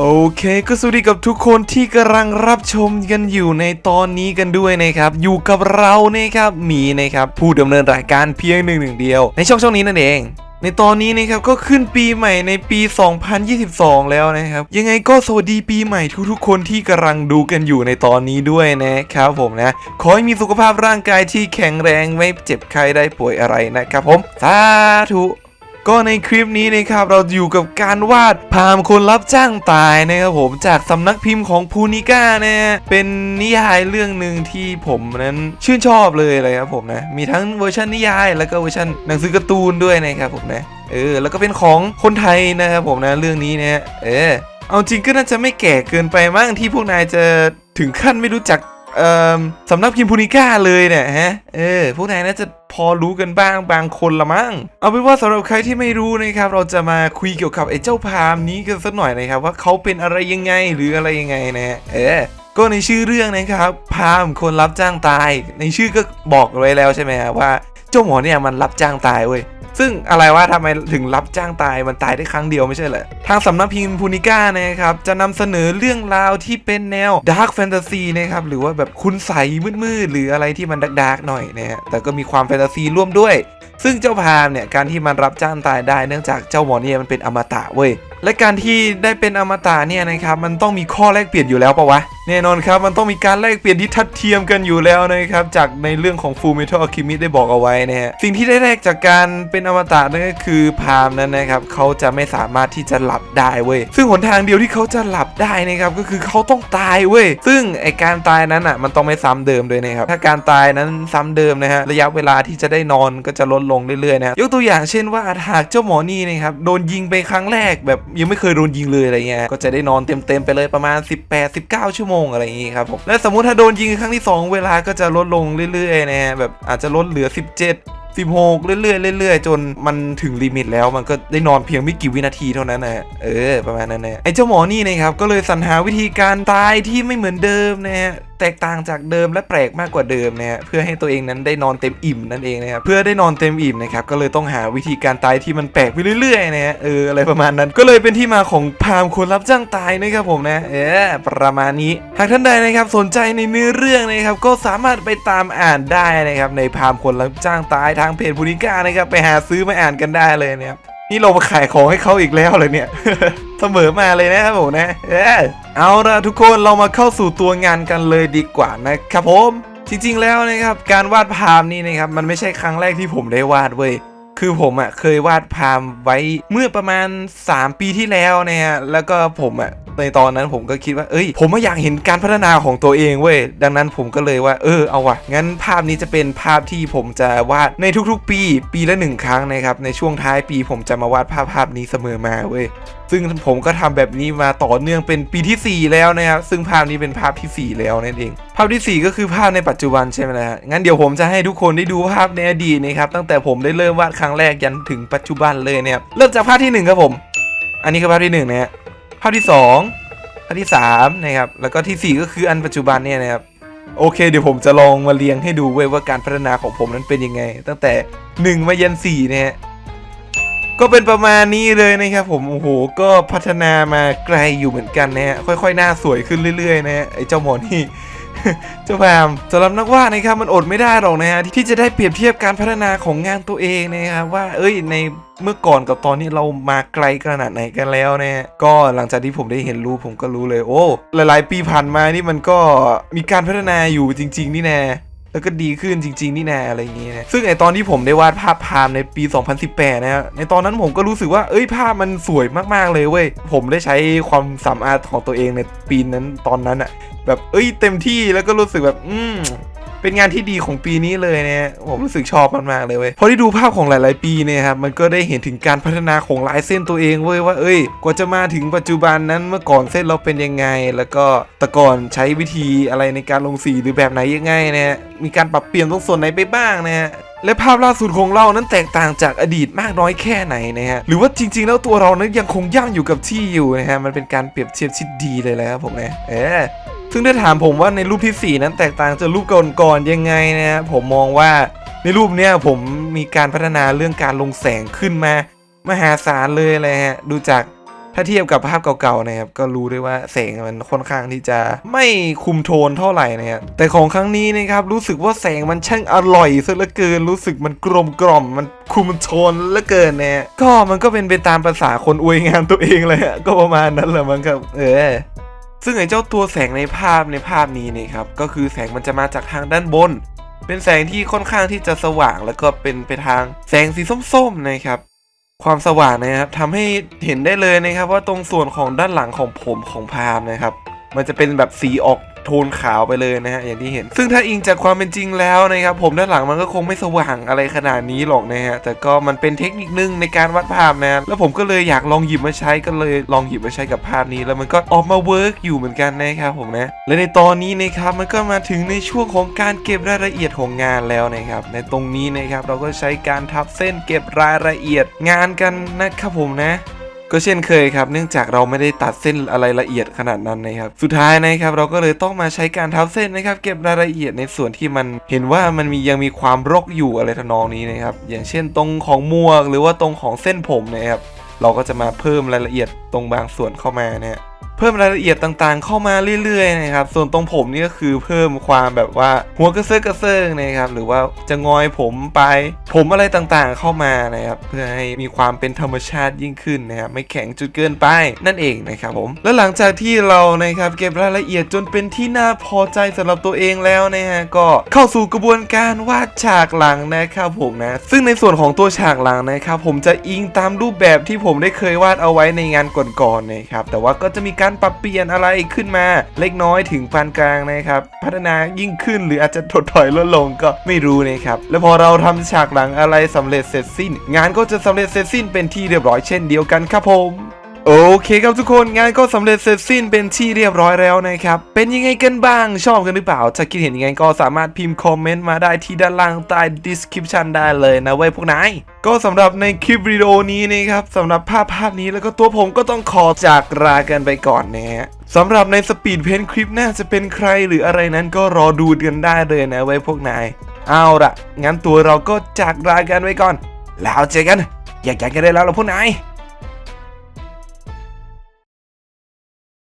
โอเคก็สวัสดีกับทุกคนที่กำลังรับชมกันอยู่ในตอนนี้กันด้วยนะครับ อยู่กับเรานะครับหมีนะครับ ผู้ดำเนินรายการเพียงหนึ่งหนึ่งเดียว ในช่องช่องนี้นั่นเองในตอนนี้นะครับก็ขึ้นปีใหม่ในปี 2022 แล้วนะครับ ยังไงก็สวัสดีปีใหม่ทุกๆ คนที่กำลังดูกันอยู่ในตอนนี้ด้วยนะครับผมนะ ขอให้มีสุขภาพร่างกายที่แข็งแรงไม่เจ็บไข้ได้ป่วยอะไรนะครับผม สาธุ ก็ในคลิปนี้นะครับเราอยู่กับการวาดพามคนรับจ้างตายนะครับผมจากสำนักพิมพ์ของพูนิก้านะฮะเป็นนิยายเรื่องหนึ่งที่ผมนั้นชื่นชอบเลยเลยครับผมนะมีทั้งเวอร์ชันนิยาย แล้วก็เวอร์ชันหนังสือการ์ตูนด้วยนะครับผมนะเออแล้วก็เป็นของคนไทยนะครับผมนะเรื่องนี้นะเออเอาจริงก็น่าจะไม่แก่เกินไปมั้งที่พวกนายจะถึงขั้นไม่รู้จัก สำนักพิมพ์พูนิก้าเลยเนี่ยฮะ เออ พวกนายน่าจะพอรู้กันบ้างบางคนละมั้ง เอาเป็นว่าสำหรับใครที่ไม่รู้นะครับ เราจะมาคุยเกี่ยวกับไอ้เจ้าพามนี้กันสักหน่อยนะครับ ว่าเขาเป็นอะไรยังไงหรืออะไรยังไงนะฮะเออก็ในชื่อเรื่องนะครับ พามคนรับจ้างตาย ในชื่อก็บอกไว้แล้วใช่ไหมฮะว่า เจ้าหมอเนี่ยมันรับจ้างตายเว้ยซึ่งอะไรว่าทำไมถึงรับจ้างตายมันตายได้ครั้งเดียวไม่ใช่เหรอทางสำนักพิมพ์พูนิก้านะครับ จะนำเสนอเรื่องราวที่เป็นแนวดาร์กแฟนตาซีนะครับ หรือว่าแบบคุณใสมืดๆ หรืออะไรที่มันดาร์กๆหน่อยนะฮะแต่ก็มีความแฟนตาซีร่วมด้วย ซึ่งเจ้าพามเนี่ย การที่มันรับจ้างตายได้เนื่องจากเจ้าหมอเนี่ยมันเป็นอมตะเว้ยและการที่ได้เป็นอมตะเนี่ยนะครับมันต้องมีข้อแลกเปลี่ยนอยู่แล้วปะวะ แน่นอนครับมันต้องมีการแลกเปลี่ยนที่ทัดเทียมกันอยู่แล้วนะครับ จากในเรื่องของ Full Metal Alchemist ได้บอกเอาไว้นะฮะสิ่งที่ได้แลกจากการเป็นอมตะนั่นก็คือพามนั้นนะครับเขาจะไม่สามารถที่จะหลับได้เว้ยซึ่งหนทางเดียวที่เขาจะหลับได้นะครับก็คือเขาต้องตายเว้ยซึ่งไอการตายนั้นอะมันต้องไม่ซ้ำเดิมด้วยนะครับถ้าการตายนั้นซ้ำเดิมนะฮะระยะเวลาที่จะได้นอนก็จะลดลงเรื่อยๆนะยกตัวอย่างเช่นว่าหากเจ้าหมอนี่นะครับโดนยิงไปครั้งแรกแบบยังไม่เคยโดนยิงเลยอะไรเงี้ยก็จะได้นอนเต็มๆไปเลยประมาณ 18 19 ชั่วโมงอะไรอย่างงี้ครับผมและสมมุติถ้าโดนยิงครั้งที่ 2 เวลาก็จะลดลงเรื่อยๆนะฮะแบบอาจจะลดเหลือ 17 16 เรื่อยๆเรื่อยๆ จนมันถึงลิมิตแล้วมันก็ได้นอนเพียงไม่กี่วินาทีเท่านั้นนะเออประมาณนั้นนะไอ้เจ้าหมอนี่นะครับก็เลยสรรหาวิธีการตายที่ไม่เหมือนเดิมนะฮะ แตกต่างจากเดิมและแปลกมากกว่าเดิมนะฮะเพื่อให้ตัวเองนั้นได้นอนเต็มอิ่มนั่นเองนะครับเพื่อได้นอนเต็มอิ่มนะครับก็เลยต้องหาวิธีการตายที่มันแปลกไปเรื่อยๆนะฮะเอออะไรประมาณนั้น ก็เลยเป็นที่มาของพามคนรับจ้างตายนะครับผมนะเออประมาณนี้หากท่านใดนะครับสนใจในเนื้อเรื่องนะครับก็สามารถไปตามอ่านได้นะครับในพามคนรับจ้างตายทางเพจพูนิก้านะครับไปหาซื้อมาอ่านกันได้เลยนะครับนี่เรามาขายของให้เขาอีกแล้วเลยเนี่ย เสมอมาเลยนะครับผมนะเออ เอาละทุกคนเรามาเข้าสู่ตัวงานกันเลยดีกว่านะครับผมจริงๆแล้วนะครับการวาดพามนี่นะครับมันไม่ใช่ครั้งแรกที่ผมได้วาดเว้ยคือผมอะ่ะเคยวาดพามไว้เมื่อประมาณ 3 ปีที่แล้วนะฮะแล้วก็ผมอะ่ะ ในตอนนั้นผมก็คิดว่าเอ้ย ผมก็อยากเห็นการพัฒนาของตัวเองเว้ยดังนั้นผมก็เลยว่า เออเอาวะงั้นภาพนี้จะเป็นภาพที่ผมจะวาดในทุกๆ ปี ปีละหนึ่งครั้งนะครับในช่วงท้ายปีผมจะมาวาดภาพภาพนี้เสมอมาเว้ยซึ่งผมก็ทำแบบนี้มาต่อเนื่องเป็นปีทีสี่ 4 แล้วนะครับซึ่งภาพนี้เป็นภาพทีสี่4 แล้วนั่นเอง ภาพทีสี่ 4 ก็คือภาพในปัจจุบันใช่ไหมล่ะฮะงั้นเดี๋ยวผมจะให้ทุกคนได้ดูภาพในอดีตนะครับตั้งแต่ผมได้เริ่มวาดครั้งแรกยันถึงปัจจุบันเลยนะครับเริ่มจากภาพที่หนึ่งครับผม อันนี้คือภาพที่หนึ่งนะฮะ ภาคที่สองภาคที่สามนะครับ แล้วก็ที่สี่ก็คืออันปัจจุบันเนี่ยนะครับ โอเค เดี๋ยวผมจะลองมาเรียงให้ดูเว้ยว่าการพัฒนาของผมนั้นเป็นยังไง ตั้งแต่หนึ่งมายันสี่นะฮะก็เป็นประมาณนี้เลยนะครับผม โอ้โห ก็พัฒนามาไกลอยู่เหมือนกันนะฮะ ค่อยๆ หน้าสวยขึ้นเรื่อยๆ นะฮะ ไอ้เจ้าหมอนี่ เจ้าพามสำหรับนักวาดนะครับมันอดไม่ได้หรอกนะฮะที่จะได้เปรียบเทียบการพัฒนาของงานตัวเองนะครับว่าเอ้ยในเมื่อก่อนกับตอนนี้เรามาไกลขนาดไหนกันแล้วนะก็หลังจากที่ผมได้เห็นรูปผมก็รู้เลย โอ้หลาย ๆ ปีผ่านมานี่มันก็มีการพัฒนาอยู่จริง ๆ นี่แน่แล้วก็ดีขึ้นจริง ๆ นี่นาอะไรอย่างเงี้ยนะซึ่งไอตอนที่ผมได้วาดภาพพามในปี 2018 นะฮะ ในตอนนั้นผมก็รู้สึกว่า เอ้ยภาพมันสวยมากๆเลยเว้ย ผมได้ใช้ความสามารถของตัวเองในปีนั้นตอนนั้นอะ แบบเอ้ยเต็มที่แล้วก็รู้สึกแบบ อืมเป็นงานที่ดีของปีนี้เลยเนะฮะผมรู้สึกชอบมากๆเลยเว้ยพอได้ดูภาพของหลาย ๆ ปีเนี่ยครับมันก็ได้เห็นถึงการพัฒนาของลายเส้นตัวเองเว้ยว่าเอ้ยกว่าจะมาถึงปัจจุบันนั้นเมื่อก่อนเส้นเราเป็นยังไง แล้วก็แต่ก่อนใช้วิธีอะไรในการลงสีหรือแบบไหนยังไงเนะฮะมีการปรับเปลี่ยนตรงส่วนไหนไปบ้างนะฮะและภาพล่าสุดของเรานั้นแตกต่างจากอดีตมากน้อยแค่ไหนนะฮะหรือว่าจริง ๆ แล้วตัวเรานั้นยังคงย่างอยู่กับที่อยู่นะฮะมันเป็นการเปรียบเทียบที่ดีเลยแหละครับผมนะเออ ซึ่งถ้าถามผมว่าในรูปที่ 4 นั้นแตกต่างจากรูปก่อนๆยังไงนะผมมองว่าในรูปเนี้ยผมมีการพัฒนาเรื่องการลงแสงขึ้นมา มหาศาลเลยเลยฮะดูจากถ้าเทียบกับภาพเก่าๆนะครับก็รู้ได้ว่าแสงมันค่อนข้างที่จะไม่คุมโทนเท่าไหร่นะครับแต่ของครั้งนี้นะครับรู้สึกว่าแสงมันช่างอร่อยซะเหลือเกิน รู้สึกมันกลมกล่อมมันคุมโทนเหลือเกินนะฮะก็มันก็เป็นไปตามภาษาคนอวยงานตัวเองเลยฮะก็ประมาณนั้นแหละมั้งครับ เออ ซึ่งไอ้เจ้าตัวแสงในภาพในภาพนี้เนี่ยครับก็คือแสงมันจะมาจากทางด้านบน เป็นแสงที่ค่อนข้างที่จะสว่างแล้วก็เป็นไปทางแสงสีส้มๆนะครับ ความสว่างนะครับทำให้เห็นได้เลยนะครับ ว่าตรงส่วนของด้านหลังของผมของพามนะครับ มันจะเป็นแบบสีออก โทนขาวไปเลยนะฮะอย่างที่เห็น ซึ่งถ้าอิงจากความเป็นจริงแล้วนะครับผมด้านหลังมันก็คงไม่สว่างอะไรขนาดนี้หรอกนะฮะแต่ก็มันเป็นเทคนิคนึงในการวัดภาพนะแล้วผมก็เลยอยากลองหยิบมาใช้ก็เลยลองหยิบมาใช้กับภาพนี้ แล้วมันก็ออกมาเวิร์กอยู่เหมือนกันนะครับผมนะและในตอนนี้นะครับมันก็มาถึงในช่วงของการเก็บรายละเอียดของงานแล้วนะครับในตรงนี้นะครับเราก็ใช้การทับเส้นเก็บรายละเอียดงานกันนะครับผมนะ ก็เช่นเคยครับ เนื่องจากเราไม่ได้ตัดเส้นอะไรละเอียดขนาดนั้นนะครับ สุดท้ายนะครับเราก็เลยต้องมาใช้การทับเส้นนะครับ เก็บรายละเอียดในส่วนที่มันเห็นว่ามันมียังมีความรกอยู่อะไรทำนองนี้นะครับ อย่างเช่นตรงของมวกหรือว่าตรงของเส้นผมนะครับ เราก็จะมาเพิ่มรายละเอียดตรงบางส่วนเข้ามาเนี่ย เพิ่มรายละเอียดต่างๆ เข้ามาเรื่อยๆนะครับ ส่วนตรงผมนี่ก็คือเพิ่มความแบบว่าหัวกระเซิร์กระเซิงนะครับหรือว่าจะงอยผมไป ผมอะไรต่างๆเข้ามานะครับเพื่อให้มีความเป็นธรรมชาติยิ่งขึ้นนะครับไม่แข็งจนเกินไปนั่นเองนะครับผมและหลังจากที่เรานะครับเก็บรายละเอียดจนเป็นที่น่าพอใจสำหรับตัวเองแล้วนะฮะก็เข้าสู่กระบวนการวาดฉากหลังนะครับผมนะซึ่งในส่วนของตัวฉากหลังนะครับผมจะอิงตามรูปแบบที่ผมได้เคยวาดเอาไว้ในงานก่อนๆนะครับแต่ว่าก็จะมีการปรับเปลี่ยนอะไรขึ้นมา เล็กน้อยถึงปานกลางนะครับ พัฒนายิ่งขึ้นหรืออาจจะถดถอยลดลงก็ไม่รู้นะครับแล้วพอเราทำฉากหลังอะไรสำเร็จเสร็จสิ้น งานก็จะสำเร็จเสร็จสิ้นเป็นที่เรียบร้อยเช่นเดียวกันครับผม โอเคครับทุกคนงานก็สำเร็จเสร็จสิ้นเป็นที่เรียบร้อยแล้วนะครับ เป็นยังไงกันบ้างชอบกันหรือเปล่า ถ้าคิดเห็นยังไงก็สามารถพิมพ์คอมเมนต์มาได้ที่ด้านล่างใต้ description ได้เลยนะเว้ยพวกนายก็สำหรับในคลิปวิดีโอนี้นะครับสำหรับภาพภาพนี้แล้วก็ตัวผมก็ต้องขอจากลากันไปก่อนนะฮะสำหรับในสปีดเพนคลิปหน้าจะเป็นใครหรืออะไรนั้นก็รอดูกันได้เลยนะเว้ยพวกนายเอาละงั้นตัวเราก็จากลากันไว้ก่อน แล้วเจอกันอยากๆกันได้แล้วล่ะพวกนาย